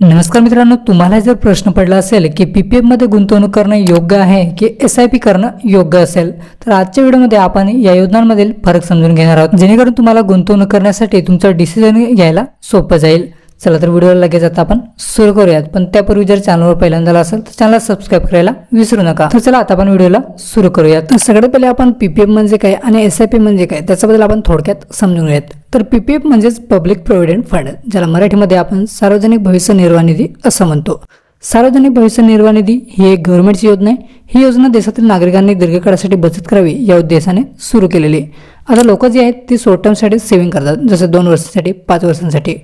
नमस्कार मित्रांनो तुम्हाला जर प्रश्न पडला असेल की पी पी एफमध्ये गुंतवणूक करणं योग्य आहे की एस आय पी करणं योग्य असेल तर आजच्या व्हिडिओमध्ये आपण या योजनांमधील फरक समजून घेणार आहोत. जेणेकरून तुम्हाला गुंतवणूक करण्यासाठी तुमचं डिसिजन घ्यायला सोपं जाईल. चला तर व्हिडिओला लगेच आता आपण सुरू करूयात. पण त्यापूर्वी जर चॅनलवर पहिल्यांदा असेल तर चॅनलला सबस्क्राईब करायला विसरू नका. तर चला आता आपण व्हिडिओला सुरू करूयात. तर सगळ्यात पहिले आपण पीपीएफ म्हणजे काय आणि एस आय पी म्हणजे काय त्याच्याबद्दल आपण थोडक्यात समजून घेऊयात. तर पीपीएफ म्हणजेच पब्लिक प्रोव्हिडंट फंड ज्याला मराठीमध्ये आपण सार्वजनिक भविष्य निर्वाह निधी असं म्हणतो. सार्वजनिक भविष्य निर्वाह निधी ही एक गव्हर्नमेंटची योजना आहे. ही योजना देशातील नागरिकांनी दीर्घकाळासाठी बचत करावी या उद्देशाने सुरू केलेली आहे. आता लोक जे आहेत ती शॉर्ट टर्मसाठी सेव्हिंग करतात. जसं दोन वर्षांसाठी पाच वर्षांसाठी.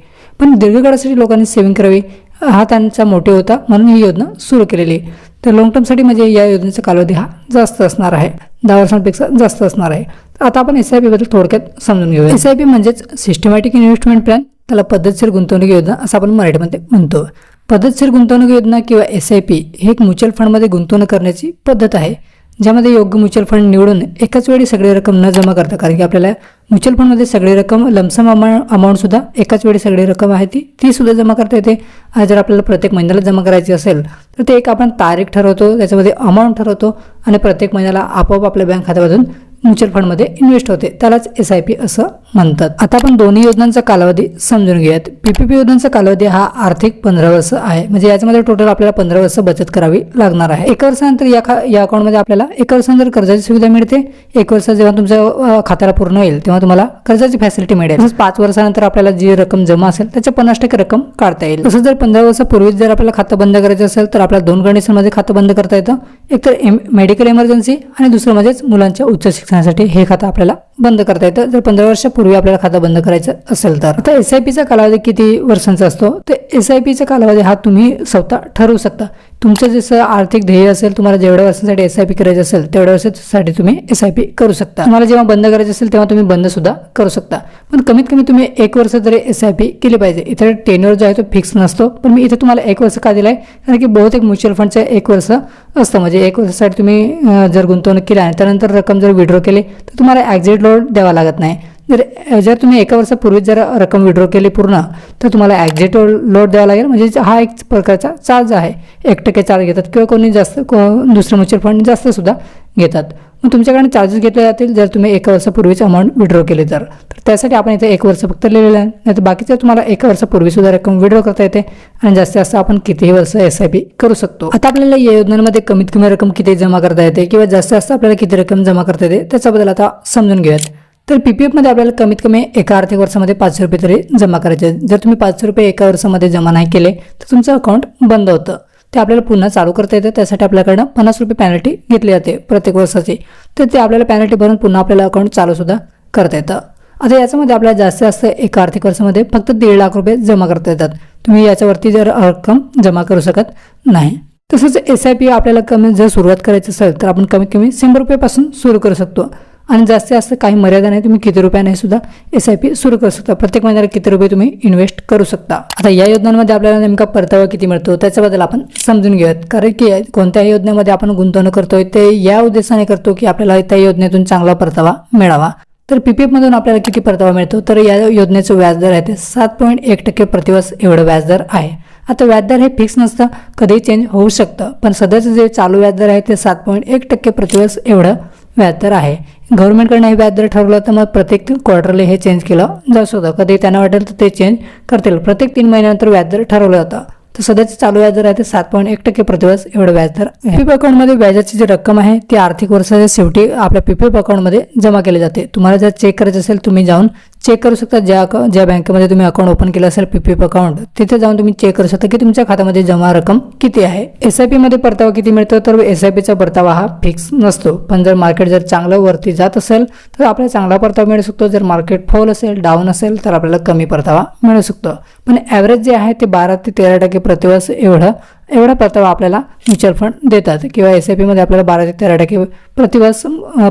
पण दीर्घकाळासाठी लोकांनी सेव्हिंग करावी हा त्यांचा मोटिव होता. म्हणून ही योजना सुरू केलेली. तर लॉंग टर्मसाठी म्हणजे या योजनेचा कालावधी हा जास्त असणार आहे. दहा वर्षांपेक्षा जास्त असणार आहे. तर आता आपण एस आय पीबद्दल थोडक्यात समजून घेऊया. एस आय पी म्हणजेच सिस्टमॅटिक इन्व्हेस्टमेंट प्लॅन त्याला पद्धतशीर गुंतवणूक योजना असं आपण मराठीमध्ये म्हणतो. पद्धतशीर गुंतवणूक योजना किंवा एस आय पी ही एक म्युच्युअल फंडमध्ये गुंतवणूक करण्याची पद्धत आहे. ज्यामध्ये योग्य म्युच्युअल फंड निवडून एकाच वेळी सगळी रक्कम न जमा करता कारण की आपल्याला म्युच्युअल फंडमध्ये सगळी रक्कम लमसम अमाऊंट अमाऊंटसुद्धा एकाच वेळी सगळी रक्कम आहे ती ती सुद्धा जमा करता येते. आणि जर आपल्याला प्रत्येक महिन्याला जमा करायची असेल तर ते एक आपण तारीख ठरवतो त्याच्यामध्ये अमाऊंट ठरवतो आणि प्रत्येक महिन्याला आपोआप आपल्या बँक खात्यामधून म्युच्युअल फंडमध्ये इन्व्हेस्ट होते. त्यालाच एस आय पी असं म्हणतात. आता आपण दोन्ही योजनांचा कालावधी समजून घेऊयात. पीपीपी योजनांचा कालावधी हा आर्थिक पंधरा वर्ष आहे. म्हणजे याच्यामध्ये टोटल आपल्याला पंधरा वर्ष बचत करावी लागणार आहे. एक वर्षानंतर या खा या अकाउंटमध्ये आपल्याला एक वर्षानंतर कर्जाची सुविधा मिळते. एक वर्ष जेव्हा तुमच्या खात्याला पूर्ण होईल तेव्हा तुम्हाला कर्जाची फॅसिलिटी मिळेल. तसंच पाच वर्षानंतर आपल्याला जी रक्कम जमा असेल त्याच्या पन्नास टक्के रक्कम काढता येईल. तसंच जर पंधरा वर्षापूर्वीच जर आपल्याला खातं बंद करायचं असेल तर आपल्याला दोन कंडिशनमध्ये खातं बंद करता येतं. एक तर एम मेडिकल इमर्जन्सी आणि दुसरं म्हणजेच मुलांच्या उच्च शिक्षणासाठी हे खातं आपल्याला बंद करता येतं. जर पंधरा वर्षापूर्वी आपल्याला खातं बंद करायचं असेल तर. आता एस आय पीचा कालावधी किती वर्षांचा असतो? तर एस आय पीचा कालावधी हा तुम्ही स्वतः ठरवू शकता. तुमचं जसं आर्थिक ध्येय असेल तुम्हाला जेवढ्या वर्षांसाठी एस आय पी करायचं असेल तेवढ्या वर्षासाठी तुम्ही एस आय पी करू शकता. तुम्हाला जेव्हा बंद करायचं असेल तेव्हा तुम्ही बंद सुद्धा करू शकता. पण कमीत कमी तुम्ही एक वर्ष तरी एस आय पी केली पाहिजे. इथे टेन्युअर जो आहे तो फिक्स नसतो. पण मी इथे तुम्हाला एक वर्ष का दिलाय? कारण की बहुतेक म्युच्युअल फंडचं एक वर्ष असतं. म्हणजे एक वर्षासाठी तुम्ही जर गुंतवणूक केली आणि त्यानंतर रक्कम जर विड्रॉ केली तर तुम्हाला ॲक्झिट अपलोड द्यावा लागत नाही. जर जर तुम्ही एका वर्षापूर्वीच जर रक्कम विड्रॉ केली पूर्ण तर तुम्हाला ॲक्झिट लोड द्यावा लागेल. म्हणजे हा एक प्रकारचा चार्ज आहे. एक टक्के चार्ज घेतात किंवा कोणी जास्त को दुसरं म्युच्युअल फंड जास्तसुद्धा घेतात. मग तुमच्याकडे चार्जेस घेतले जातील जर तुम्ही एका वर्षापूर्वीच अमाऊंट विड्रॉ केली तर. तर त्यासाठी आपण इथे एक वर्ष फक्त लिहिलेलं आहे. नाही तर बाकीचं तुम्हाला एका वर्षापूर्वीसुद्धा रक्कम विड्रॉ करता येते आणि जास्तीत जास्त आपण कितीही वर्ष एस आय पी करू शकतो. आता आपल्याला या योजनांमध्ये कमीत कमी रक्कम किती जमा करता येते किंवा जास्तीत जास्त आपल्याला किती रक्कम जमा करता येते त्याच्याबद्दल आता समजून घेऊयात. तर पी पी एफमध्ये आपल्याला कमीत कमी एका आर्थिक वर्षामध्ये पाचशे रुपये तरी जमा करायचे जर तुम्ही पाचशे रुपये एका वर्षामध्ये जमा नाही केले तर तुमचं अकाउंट बंद होतं. ते आपल्याला पुन्हा चालू करता येतं. त्यासाठी आपल्याकडनं पन्नास रुपये पॅनल्टी घेतली जाते प्रत्येक वर्षाची. तर ते आपल्याला पॅनल्टी भरून पुन्हा आपल्याला अकाउंट चालूसुद्धा करता येतं. आता याच्यामध्ये आपल्याला जास्तीत जास्त एका आर्थिक वर्षामध्ये फक्त दीड लाख रुपये जमा करता येतात. तुम्ही याच्यावरती जर रक्कम जमा करू शकत नाही. तसंच एस आय पी आपल्याला कमी जर सुरुवात करायची असेल तर आपण कमीत कमी शंभर रुपयापासून सुरू करू शकतो. आणि जास्तीत जास्त काही मर्यादा नाही तुम्ही किती रुपयाने सुद्धा एस आय पी सुरू करू शकता. प्रत्येक महिन्याला किती रुपये तुम्ही इन्व्हेस्ट करू शकता. आता या योजनांमध्ये आपल्याला नेमका परतावा किती मिळतो त्याच्याबद्दल आपण समजून घेऊयात. कारण की कोणत्याही योजनेमध्ये आपण गुंतवणूक करतोय ते या उद्देशाने करतो की आपल्याला त्या योजनेतून चांगला परतावा मिळावा. तर पीपीएफमधून आपल्याला किती परतावा मिळतो? तर या योजनेचं व्याजदर आहे ते सात पॉईंट एक टक्के प्रतिवर्ष एवढं व्याजदर आहे. आता व्याजदर हे फिक्स नसतं कधीही चेंज होऊ शकतं. पण सध्याचं जे चालू व्याजदर आहे ते सात पॉईंट एक टक्के प्रतिवर्ष एवढं व्याजदर आहे. गव्हर्नमेंटकडनं हे व्याजदर ठरवलं तर मग प्रत्येक क्वार्टरली हे चेंज केलं जाऊ शकतं. कधी त्यांना वाटेल तर ते चेंज करतील. प्रत्येक तीन महिन्यानंतर व्याजदर ठरवलं जातं. तर सध्याचे चालू व्याजदर आहे ते सात पॉईंट एक टक्के प्रतिवर्ष एवढं व्याजदर पीपीएफ अकाउंटमध्ये व्याजाची जी रक्कम आहे ती आर्थिक वर्षाच्या शेवटी आपल्या पीपीएफ अकाउंटमध्ये जमा केली जाते. तुम्हाला जर चेक करायचं असेल तुम्ही जाऊन चेक करू शकता ज्या ज्या बँकेमध्ये तुम्ही अकाउंट ओपन केलं असेल पीपीएफ अकाउंट तिथे जाऊन तुम्ही चेक करू शकता की तुमच्या खात्यामध्ये जमा रक्कम किती आहे. एस आय पीमध्ये परतावा किती मिळतो तर एस आय पीचा परतावा हा फिक्स नसतो. पण जर मार्केट जर चांगलं वरती जात असेल तर आपल्याला चांगला परतावा मिळू शकतो. जर मार्केट फॉल असेल डाऊन असेल तर आपल्याला कमी परतावा मिळू शकतो. पण ॲव्हरेज जे आहे ते बारा ते तेरा टक्के प्रतिवर्ष एवढं एवढा परतावा आपल्याला म्युच्युअल फंड देतात. किंवा एस आय पीमध्ये आपल्याला बारा ते तेरा टक्के प्रतिवर्ष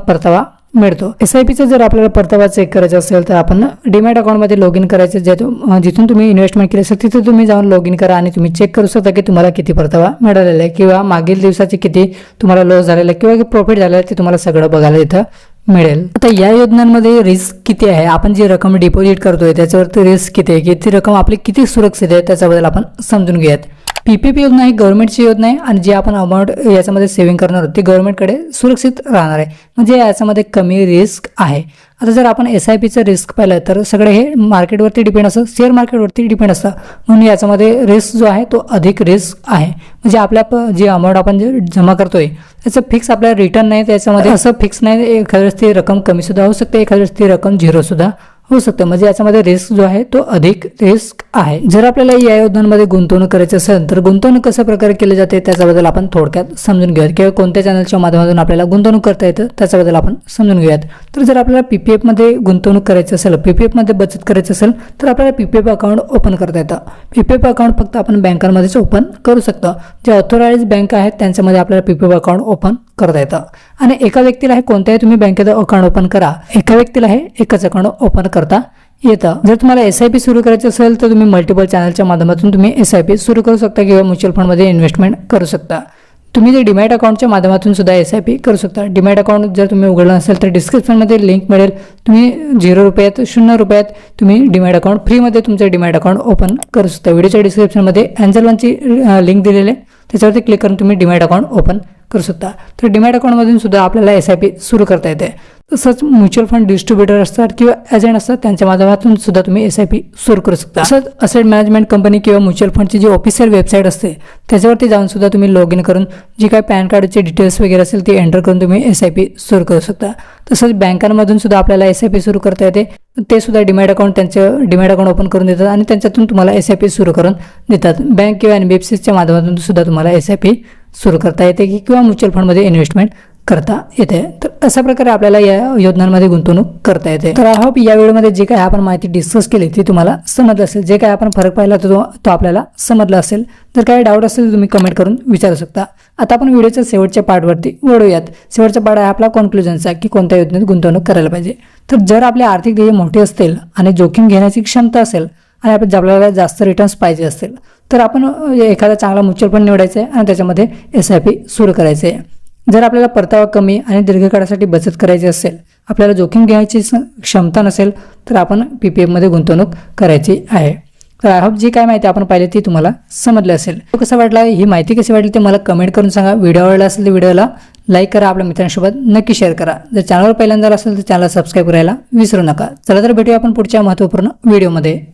परतावा मिळतो. एस आय पीचा जर आपल्याला परतावा चेक करायचा असेल तर आपण डीमॅट अकाउंटमध्ये लॉग इन करायचं. जे जिथून तुम्ही इन्व्हेस्टमेंट केली असेल तिथे तुम्ही जाऊन लॉग इन करा आणि तुम्ही चेक करू शकता की तुम्हाला किती परतावा मिळालेला आहे किंवा मागील दिवसाची किती तुम्हाला लॉस झालेला आहे किंवा प्रॉफिट झालेलं आहे ते तुम्हाला सगळं बघायला इथं मिळेल. आता या योजनांमध्ये रिस्क किती आहे? आपण जी रक्कम डिपॉझिट करतोय त्याच्यावरती रिस्क किती आहे? की ती रक्कम आपली किती सुरक्षित आहे? त्याच्याबद्दल आपण समजून घेऊयात. पी पी पी योजना ही गव्हर्नमेंटची योजना आहे आणि जे आपण अमाऊंट याच्यामध्ये सेव्हिंग करणार आहोत ते गव्हर्नमेंटकडे सुरक्षित राहणार आहे. म्हणजे याच्यामध्ये कमी रिस्क आहे. आता जर आपण एस आय पीचं रिस्क पाहिलं तर सगळे हे मार्केटवरती डिपेंड असतं शेअर मार्केटवरती डिपेंड असतं. म्हणून याच्यामध्ये रिस्क जो आहे तो अधिक रिस्क आहे. म्हणजे आपल्या जे अमाऊंट आपण जे जमा करतोय त्याचं फिक्स आपल्याला रिटर्न नाही त्याच्यामध्ये असं फिक्स नाही एखाद्या वेळेस ती रक्कम कमीसुद्धा होऊ शकते एखाद्या वेळेस ती रक्कम झिरोसुद्धा होऊ शकतं. म्हणजे याच्यामध्ये रिस्क जो आहे तो अधिक रिस्क आहे. जर आपल्याला या योजनांमध्ये गुंतवणूक करायची असेल तर गुंतवणूक कशा प्रकारे केली जाते त्याच्याबद्दल आपण थोडक्यात समजून घेऊयात. किंवा कोणत्या चॅनलच्या माध्यमातून आपल्याला गुंतवणूक करता येतं त्याच्याबद्दल आपण समजून घेऊयात. तर जर आपल्याला पी पी एफमध्ये गुंतवणूक करायची असेल पी पी एफमध्ये बचत करायची असेल तर आपल्याला P P F account open करता येतं. पी पी एफ अकाउंट फक्त आपण बँकांमध्येच ओपन करू शकतो. जे ऑथोराइज बँक आहेत त्यांच्यामध्ये आपल्याला P P F account open करता येतं. आणि एका व्यक्तीला हे कोणत्याही तुम्ही बँकेत अकाउंट ओपन करा. एका व्यक्तीला हे एकच अकाउंट ओपन करता येतं. जर तुम्हाला एस आय पी सुरू करायचं असेल तर तुम्ही मल्टिपल चॅनलच्या माध्यमातून तुम्ही एस आय पी सुरू करू शकता किंवा म्युच्युअल फंडमध्ये इन्व्हेस्टमेंट करू शकता. तुम्ही जे डिमॅट अकाउंटच्या माध्यमातून सुद्धा एस आय पी करू शकता. डिमॅट अकाउंट जर तुम्ही उघडलं असेल तर डिस्क्रिप्शनमध्ये लिंक मिळेल. तुम्ही झिरो रुपयात शून्य रुपयात तुम्ही डिमॅट अकाउंट फ्रीमध्ये तुमचं डिमॅट अकाउंट ओपन करू शकता. व्हिडिओच्या डिस्क्रिप्शनमध्ये अँजल वनची लिंक दिलेली आहे. त्याच्यावरती क्लिक करून तुम्ही डिमॅट अकाउंट ओपन करू शकता तर डिमॅट अकाउंटमधून सुद्धा आपल्याला एस आय पी सुरू करता येते. तसंच म्युच्युअल फंड डिस्ट्रीब्युटर असतात किंवा एजंट असतात त्यांच्या माध्यमातून सुद्धा तुम्ही एस आय पी सुरू करू शकता. तसंच असेट मॅनेजमेंट कंपनी किंवा म्युच्युअल फंडची जी ऑफिशियल वेबसाईट असते त्याच्यावरती जाऊन सुद्धा तुम्ही लॉग इन करून जी काय पॅन कार्डचे डिटेल्स वगैरे असेल ते एंटर करून तुम्ही एस आय पी सुरू करू शकता. तसंच बँकांमधून सुद्धा आपल्याला एस आय पी सुरू करता येते. ते सुद्धा डिमॅट अकाउंट त्यांचं डिमॅट अकाउंट ओपन करून देतात आणि त्यांच्यातून तुम्हाला एस आय पी सुरू करून देतात. बँक किंवा एन बी एफ सीच्या माध्यमातून सुद्धा तुम्हाला एस आय पी सुरू करता येते की किंवा म्युच्युअल फंडमध्ये इन्व्हेस्टमेंट करता येते. तर अशा प्रकारे आपल्याला या योजनांमध्ये गुंतवणूक करता येते. तर आय होप या व्हिडिओमध्ये जे काही आपण माहिती डिस्कस केली ती तुम्हाला समजलं असेल. जे काही आपण फरक पाहिला तो तो आपल्याला समजला असेल. जर काही डाऊट असेल तर तुम्ही कमेंट करून विचारू शकता. आता आपण व्हिडिओच्या शेवटच्या पार्टवरती वळूयात. शेवटचा पार्ट आहे आपला कॉन्क्लुजनचा की कोणत्या योजनेत गुंतवणूक करायला पाहिजे. तर जर आपले आर्थिक ध्येय मोठे असतील आणि जोखीम घेण्याची क्षमता असेल आणि आपण आपल्याला जास्त रिटर्न्स पाहिजे असतील. तर आपण एखादा चांगला म्युच्युअल फंड निवडायचा आहे आणि त्याच्यामध्ये एस आय पी सुरू करायचे आहे. जर आपल्याला परतावा कमी आणि दीर्घकाळासाठी बचत करायची असेल आपल्याला जोखीम घ्यायची स- क्षमता नसेल तर आपण पी पी एफमध्ये गुंतवणूक करायची आहे. तर आय होप जी काय माहिती आपण पाहिली ती तुम्हाला समजली असेल. तो कसा वाटला ही माहिती कशी वाटली ते मला कमेंट करून सांगा. व्हिडिओ आवडला असेल तर व्हिडिओला लाईक करा आपल्या मित्रांसोबत नक्की शेअर करा. जर चॅनलवर पहिल्यांदा असेल तर चॅनल सबस्क्राईब करायला विसरू नका. चला तर भेटूया आपण पुढच्या महत्त्वपूर्ण व्हिडिओमध्ये